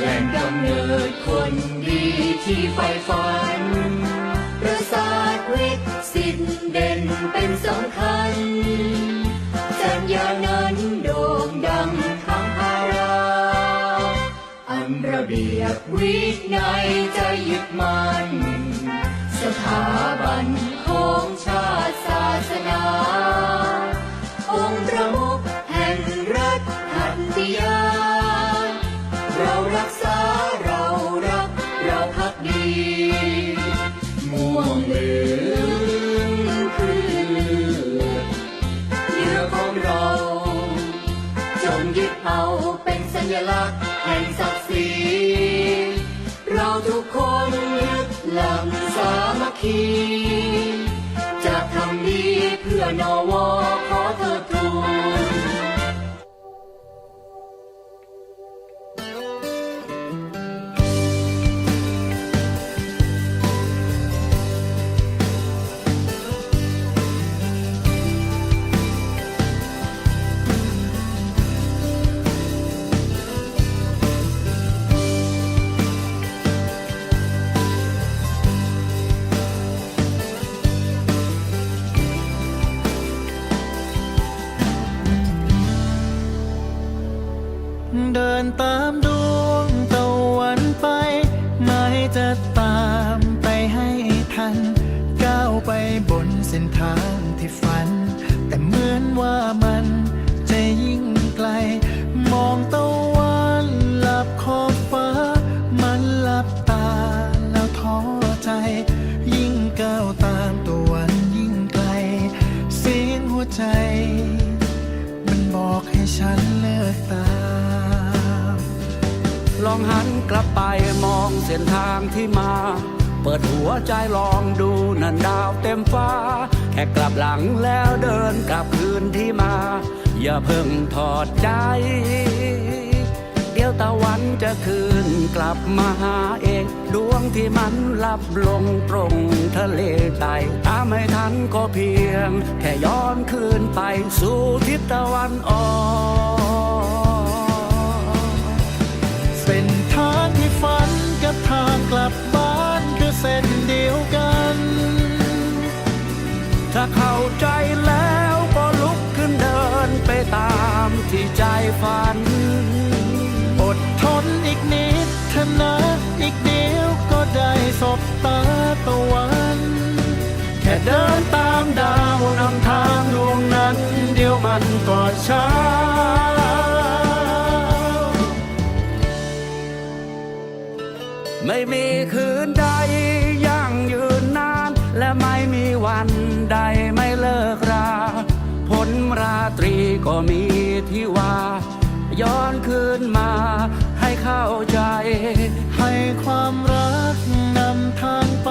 แหล่งกำเนิดคนดีที่ไฟฝัน ประสาทวิทย์สิทธิ์เด่นเป็นสำคัญสัญญานั้นโด่งดังทั้งภาราอันระเบียบวินัยจะยึดมัน ลักษณ์แห่งศักดิ์ศรี เราทุกคนยึดหลังสามัคคี บนเส้นทางที่ฝัน แต่เหมือนว่ามันจะยิ่งไกล มองตะวันหลับขอบฟ้า มันหลับตาแล้วท้อใจ ยิ่งก้าวตามตะวันยิ่งไกล เสียงหัวใจ มันบอกให้ฉันเลิกตามลองหันกลับไปมองเส้นทางที่มา เปิดหัวใจลองดูนันดาวเต็มฟ้า แค่กลับหลังแล้วเดินกลับคืนที่มา อย่าเพิ่งถอดใจ เดี๋ยวตะวันจะคืนกลับมาหาเองดวงที่มันลับลงตรงทะเลใต้ตามไม่ทันก็เพียง แค่ย้อนคืนไปสู่ทิศตะวันออกเส้นทางที่ฝันกับทางกลับ เส้นเดียวกัน ถ้าเข้าใจแล้วก็ลุกขึ้นเดินไปตามที่ใจฝัน อดทนอีกนิดเถอะนะอีกเดียวก็ได้สบตาตะวันแค่เดินตามดาวนำทางดวงนั้น เดียวมันก็เช้าไม่มีคืนใด ก็มีที่ว่า ย้อนคืนมา ให้เข้าใจ ให้ความรักนำทางไป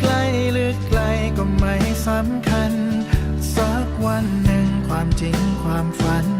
ใกล้หรือไกลก็ไม่สำคัญ สักวันหนึ่งความจริงความฝัน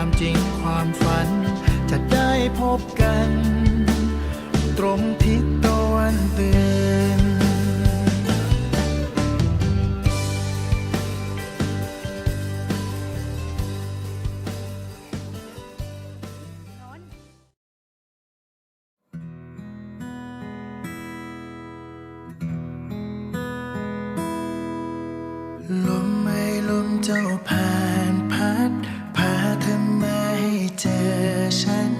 ความจริงความฝัน จะได้พบกัน ตรงทิศตะวันตือนลมไม่ลมเจ้าผ่านพัด อมาให้เจอฉัน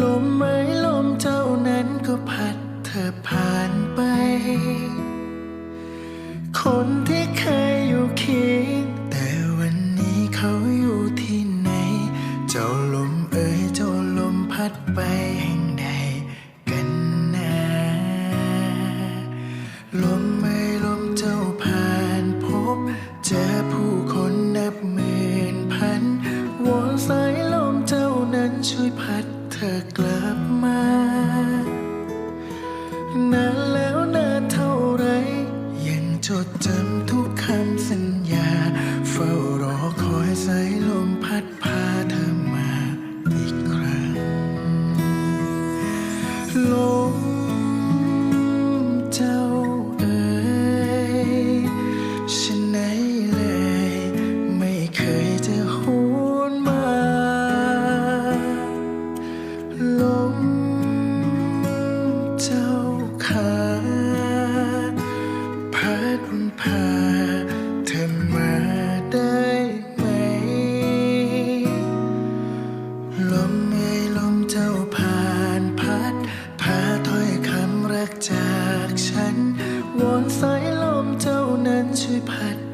ลมไม้ลมเจ้านั้นก็พัดเธอผ่านไป ธอกลับมานานแล้วนานเท่าไร ยังจดจำทุกคำสัญญา เฝ้ารอคอยสายลม 最怕。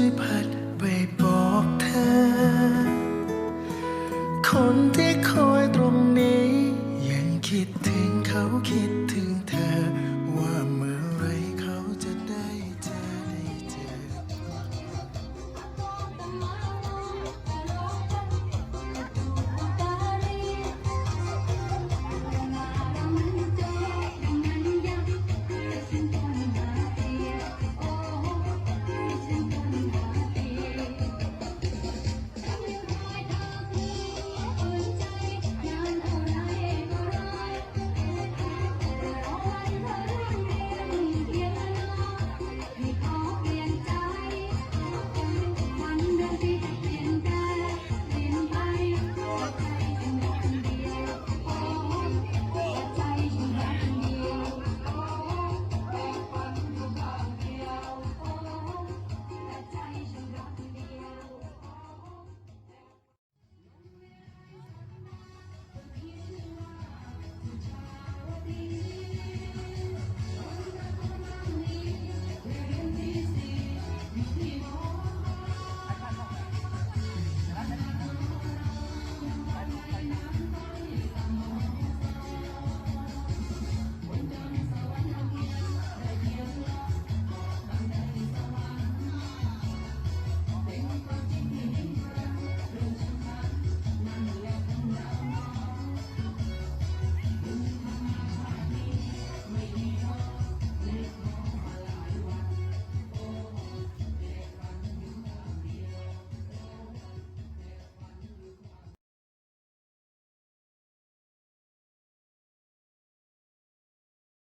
sleep.